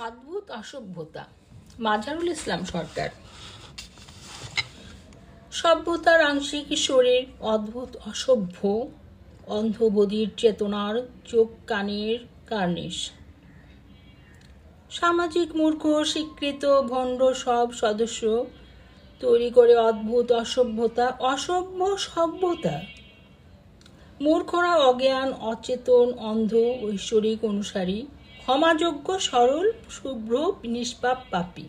অদ্ভুত অসভ্যতা। মাঝারুল ইসলাম সরকার। সভ্যতার আংশিক শরীর অদ্ভুত, অসভ্য অন্ধবদির চেতনার চোখ কানের কার্নিশ। সামাজিক মূর্খ, স্বীকৃত, ভণ্ড সব সদস্য তৈরি করে অদ্ভুত, অসভ্যতা, অসভ্য সভ্যতা। মূর্খরা অজ্ঞান, অচেতন, অন্ধ, ঐশ্বরিক অনুসারী ক্ষমাযোগ্য, সরল, শুভ্র, নিষ্পাপ, পাপী।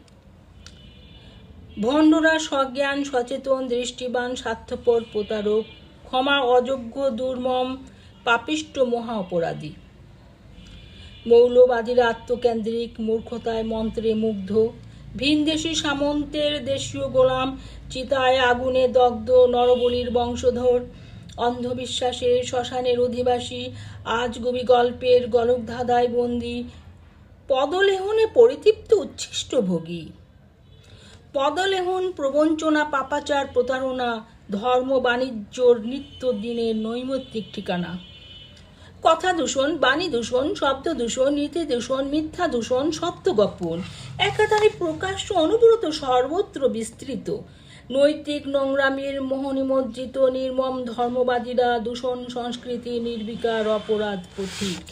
ভণ্ডরা সজ্ঞান, সচেতন, দৃষ্টিবান, স্বার্থপর, প্রতারক, ক্ষমা, অযোগ্য, দুর্মম পাপিষ্ট মহা অপরাধী। মৌলবাদীরা আত্মকেন্দ্রিক, মূর্খতায়, মন্ত্রে মুগ্ধ। ভিনদেশি সামন্তের দেশীয় গোলাম, চিতায় আগুনে দগ্ধ, নরবলির বংশধর। অন্ধবিশ্বাসের শ্মশানের অধিবাসী, আজগুবি গল্পের গলকধাঁধায় বন্দি, পদলেহনে পরিতৃপ্ত উচ্ছিষ্ট ভোগী। পদলেহন প্রবঞ্চনা পাপাচার প্রতারণা, ধর্ম বাণিজ্যর নিত্য দিনের নৈমিত্তিক ঠিকানা। কথা দূষণ, বাণী দূষণ, শব্দ দূষণ, নীতি দূষণ, মিথ্যা দূষণ, সত্য গোপন একাধারে প্রকাশ্য, অনুব্রত সর্বত্র বিস্তৃত। নৈতিক নোংরামির মোহনিমজ্জিত নির্মম ধর্মবাদীরা দূষণ সংস্কৃতি নির্বিকার অপরাধ পথিক